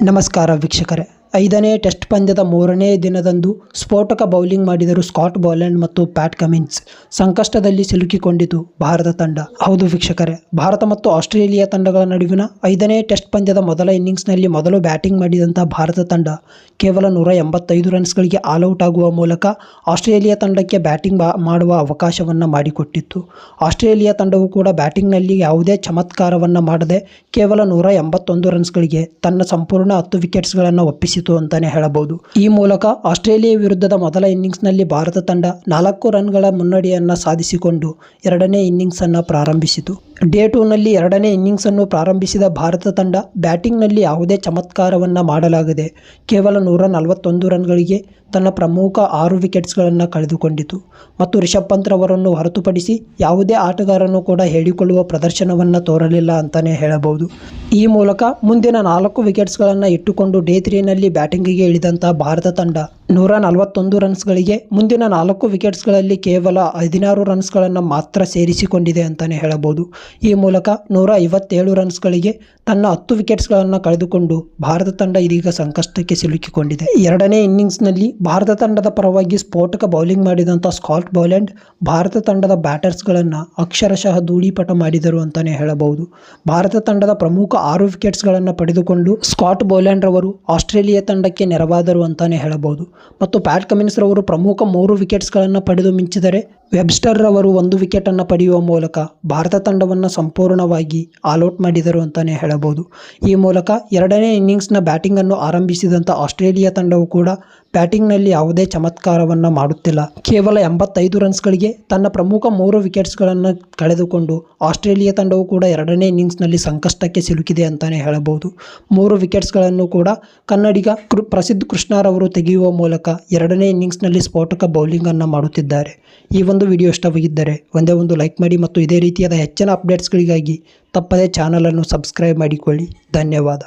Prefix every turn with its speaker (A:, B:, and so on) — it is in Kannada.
A: ನಮಸ್ಕಾರ ವೀಕ್ಷಕರೇ ಐದನೇ ಟೆಸ್ಟ್ ಪಂದ್ಯದ ಮೂರನೇ ದಿನದಂದು ಸ್ಫೋಟಕ ಬೌಲಿಂಗ್ ಮಾಡಿದರು ಸ್ಕಾಟ್ ಬಾಲೆಂಡ್ ಮತ್ತು ಪ್ಯಾಟ್ ಕಮಿನ್ಸ್. ಸಂಕಷ್ಟದಲ್ಲಿ ಸಿಲುಕಿಕೊಂಡಿತು ಭಾರತ ತಂಡ. ಹೌದು ವೀಕ್ಷಕರೇ, ಭಾರತ ಮತ್ತು ಆಸ್ಟ್ರೇಲಿಯಾ ತಂಡಗಳ ನಡುವಿನ ಐದನೇ ಟೆಸ್ಟ್ ಪಂದ್ಯದ ಮೊದಲ ಇನ್ನಿಂಗ್ಸ್ನಲ್ಲಿ ಮೊದಲು ಬ್ಯಾಟಿಂಗ್ ಮಾಡಿದಂಥ ಭಾರತ ತಂಡ ಕೇವಲ ನೂರ ಎಂಬತ್ತೈದು ರನ್ಸ್ಗಳಿಗೆ ಆಲ್ಔಟ್ ಆಗುವ ಮೂಲಕ ಆಸ್ಟ್ರೇಲಿಯಾ ತಂಡಕ್ಕೆ ಬ್ಯಾಟಿಂಗ್ ಮಾಡುವ ಅವಕಾಶವನ್ನು ಮಾಡಿಕೊಟ್ಟಿತ್ತು. ಆಸ್ಟ್ರೇಲಿಯಾ ತಂಡವು ಕೂಡ ಬ್ಯಾಟಿಂಗ್ನಲ್ಲಿ ಯಾವುದೇ ಚಮತ್ಕಾರವನ್ನು ಮಾಡದೆ ಕೇವಲ ನೂರ ಎಂಬತ್ತೊಂದು ರನ್ಸ್ಗಳಿಗೆ ತನ್ನ ಸಂಪೂರ್ಣ ಹತ್ತು ವಿಕೆಟ್ಸ್ಗಳನ್ನು ಒಪ್ಪಿಸಿತು ಅಂತಲೇ ಹೇಳಬಹುದು. ಈ ಮೂಲಕ ಆಸ್ಟ್ರೇಲಿಯಾ ವಿರುದ್ಧದ ಮೊದಲ ಇನ್ನಿಂಗ್ಸ್ನಲ್ಲಿ ಭಾರತ ತಂಡ ನಾಲ್ಕು ರನ್ಗಳ ಮುನ್ನಡೆಯನ್ನ ಸಾಧಿಸಿಕೊಂಡು ಎರಡನೇ ಇನ್ನಿಂಗ್ಸನ್ನು ಪ್ರಾರಂಭಿಸಿತು. ಡೇ ಟೂನಲ್ಲಿ ಎರಡನೇ ಇನ್ನಿಂಗ್ಸನ್ನು ಪ್ರಾರಂಭಿಸಿದ ಭಾರತ ತಂಡ ಬ್ಯಾಟಿಂಗ್ನಲ್ಲಿ ಯಾವುದೇ ಚಮತ್ಕಾರವನ್ನು ಮಾಡಲಾಗದೆ ಕೇವಲ ನೂರ ನಲವತ್ತೊಂದು ರನ್ಗಳಿಗೆ ತನ್ನ ಪ್ರಮುಖ ಆರು ವಿಕೆಟ್ಸ್ಗಳನ್ನು ಕಳೆದುಕೊಂಡಿತು. ಮತ್ತು ರಿಷಬ್ ಪಂತ್ ರವರನ್ನು ಹೊರತುಪಡಿಸಿ ಯಾವುದೇ ಆಟಗಾರನು ಕೂಡ ಹೇಳಿಕೊಳ್ಳುವ ಪ್ರದರ್ಶನವನ್ನು ತೋರಲಿಲ್ಲ ಅಂತಲೇ ಹೇಳಬಹುದು. ಈ ಮೂಲಕ ಮುಂದಿನ ನಾಲ್ಕು ವಿಕೆಟ್ಸ್ಗಳನ್ನು ಇಟ್ಟುಕೊಂಡು ಡೇ ತ್ರೀನಲ್ಲಿ ಬ್ಯಾಟಿಂಗಿಗೆ ಇಳಿದಂಥ ಭಾರತ ತಂಡ ನೂರ ನಲವತ್ತೊಂದು ರನ್ಸ್ಗಳಿಗೆ ಮುಂದಿನ ನಾಲ್ಕು ವಿಕೆಟ್ಸ್ಗಳಲ್ಲಿ ಕೇವಲ ಹದಿನಾರು ರನ್ಸ್ಗಳನ್ನು ಮಾತ್ರ ಸೇರಿಸಿಕೊಂಡಿದೆ ಅಂತಲೇ ಹೇಳಬಹುದು. ಈ ಮೂಲಕ ನೂರ ಐವತ್ತೇಳು ರನ್ಸ್ಗಳಿಗೆ ತನ್ನ ಹತ್ತು ವಿಕೆಟ್ಸ್ಗಳನ್ನು ಕಳೆದುಕೊಂಡು ಭಾರತ ತಂಡ ಇದೀಗ ಸಂಕಷ್ಟಕ್ಕೆ ಸಿಲುಕಿಕೊಂಡಿದೆ. ಎರಡನೇ ಇನ್ನಿಂಗ್ಸ್ನಲ್ಲಿ ಭಾರತ ತಂಡದ ಪರವಾಗಿ ಸ್ಫೋಟಕ ಬೌಲಿಂಗ್ ಮಾಡಿದಂಥ ಸ್ಕಾಟ್ ಬೌಲೆಂಡ್ ಭಾರತ ತಂಡದ ಬ್ಯಾಟರ್ಸ್ಗಳನ್ನು ಅಕ್ಷರಶಃ ಧೂಳಿಪಟ ಮಾಡಿದರು ಅಂತಲೇ ಹೇಳಬಹುದು. ಭಾರತ ತಂಡದ ಪ್ರಮುಖ ಆರು ವಿಕೆಟ್ಸ್ಗಳನ್ನು ಪಡೆದುಕೊಂಡು ಸ್ಕಾಟ್ ಬೌಲೆಂಡ್ ರವರು ಆಸ್ಟ್ರೇಲಿಯಾ ತಂಡಕ್ಕೆ ನೆರವಾದರು ಅಂತಲೇ ಹೇಳಬಹುದು. ಮತ್ತು ಪ್ಯಾಟ್ ಕಮಿನ್ಸ್ ರವರು ಪ್ರಮುಖ ಮೂರು ವಿಕೆಟ್ಸ್ಗಳನ್ನು ಪಡೆದು ಮಿಂಚಿದರೆ ವೆಬ್ಸ್ಟರ್ ರವರು ಒಂದು ವಿಕೆಟನ್ನು ಪಡೆಯುವ ಮೂಲಕ ಭಾರತ ತಂಡವನ್ನು ಸಂಪೂರ್ಣವಾಗಿ ಆಲ್ಔಟ್ ಮಾಡಿದರು ಅಂತಲೇ ಹೇಳಬಹುದು. ಈ ಮೂಲಕ ಎರಡನೇ ಇನ್ನಿಂಗ್ಸ್ನ ಬ್ಯಾಟಿಂಗನ್ನು ಆರಂಭಿಸಿದಂಥ ಆಸ್ಟ್ರೇಲಿಯಾ ತಂಡವು ಕೂಡ ಬ್ಯಾಟಿಂಗ್ನಲ್ಲಿ ಯಾವುದೇ ಚಮತ್ಕಾರವನ್ನು ಮಾಡುತ್ತಿಲ್ಲ. ಕೇವಲ ಎಂಬತ್ತೈದು ರನ್ಸ್ಗಳಿಗೆ ತನ್ನ ಪ್ರಮುಖ ಮೂರು ವಿಕೆಟ್ಸ್ಗಳನ್ನು ಕಳೆದುಕೊಂಡು ಆಸ್ಟ್ರೇಲಿಯಾ ತಂಡವು ಕೂಡ ಎರಡನೇ ಇನ್ನಿಂಗ್ಸ್ನಲ್ಲಿ ಸಂಕಷ್ಟಕ್ಕೆ ಸಿಲುಕಿದೆ ಅಂತಲೇ ಹೇಳಬಹುದು. ಮೂರು ವಿಕೆಟ್ಸ್ಗಳನ್ನು ಕೂಡ ಕನ್ನಡಿಗ ಕೃ ಪ್ರಸಿದ್ಧ ಕೃಷ್ಣರವರು ತೆಗೆಯುವ ಮೂಲಕ ಎರಡನೇ ಇನ್ನಿಂಗ್ಸ್ನಲ್ಲಿ ಸ್ಫೋಟಕ ಬೌಲಿಂಗನ್ನು ಮಾಡುತ್ತಿದ್ದಾರೆ. ಈ ಒಂದು ವಿಡಿಯೋ ಇಷ್ಟವಾಗಿದ್ದರೆ ಒಂದೇ ಒಂದು ಲೈಕ್ ಮಾಡಿ ಮತ್ತು ಇದೇ ರೀತಿಯಾದ ಹೆಚ್ಚಿನ ಅಪ್ಡೇಟ್ಸ್ಗಳಿಗಾಗಿ ತಪ್ಪದೇ ಚಾನಲನ್ನು ಸಬ್ಸ್ಕ್ರೈಬ್ ಮಾಡಿಕೊಳ್ಳಿ. ಧನ್ಯವಾದ.